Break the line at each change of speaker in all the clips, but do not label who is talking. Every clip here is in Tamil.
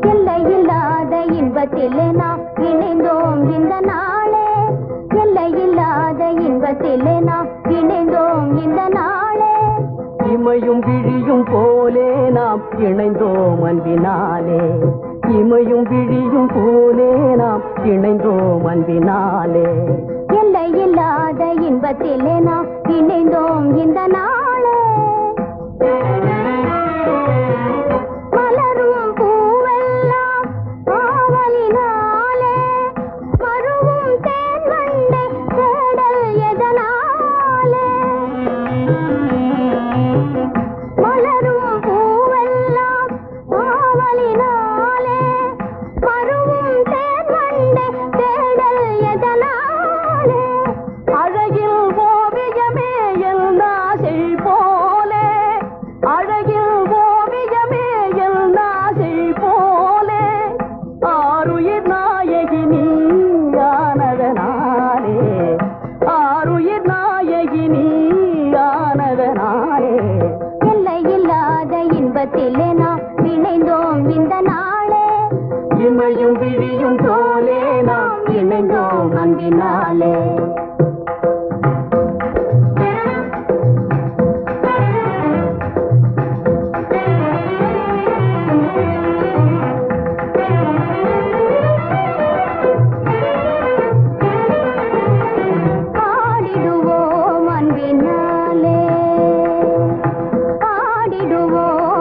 எல்லையில்லாத இன்பத்திலே நாம் இணைந்தோம் இந்த நாளே. எல்லையில்லாத இன்பத்திலே நாம் இணைந்தோம் இந்த நாளே.
இமையும் விழியும் போலே நாம் இணைந்தோம் அன்பினாலே. இமையும் விழியும் போலே நாம் இணைந்தோம் அன்பினாலே.
எல்லையில்லாத இன்பத்திலே நாம் இணைந்தோம் இந்த நாளே இன்பத்திலே நாம் இணைந்தோம் இந்த நாளே.
இமையும் விழியும் போலே நாம் இணைந்தோம் அன்பினாலே.
ஆடிடுவோம் அன்பினாலே. ஆடிடுவோம்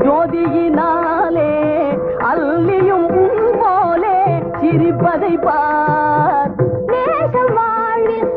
ஜோதியினாலே அள்ளியும் போலே சிரிப்பதை பார்.
நேசம் வாழ்வில்